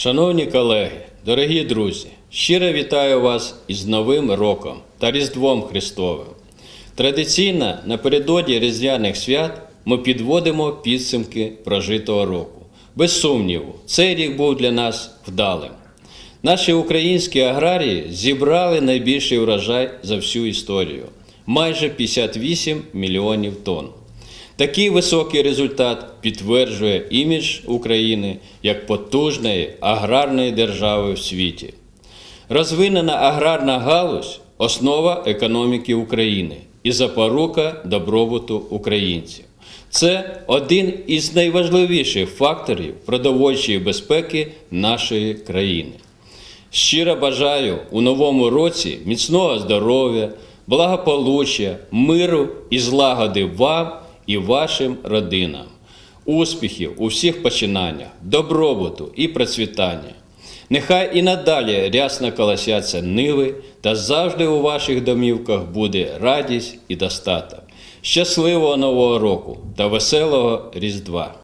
Шановні колеги, дорогі друзі, щиро вітаю вас із Новим роком та Різдвом Христовим. Традиційно напередодні Різдвяних свят ми підводимо підсумки прожитого року. Без сумніву, цей рік був для нас вдалим. Наші українські аграрії зібрали найбільший врожай за всю історію майже 58 мільйонів тонн. Такий високий результат підтверджує імідж України як потужної аграрної держави в світі. Розвинена аграрна галузь основа економіки України і запорука добробуту українців. Це один із найважливіших факторів продовольчої безпеки нашої країни. Щиро бажаю у новому році міцного здоров'я, благополуччя, миру і злагоди вам і вашим родинам, успіхів у всіх починаннях, добробуту і процвітання. Нехай і надалі рясно колосяться ниви, та завжди у ваших домівках буде радість і достаток. Щасливого Нового року та веселого Різдва!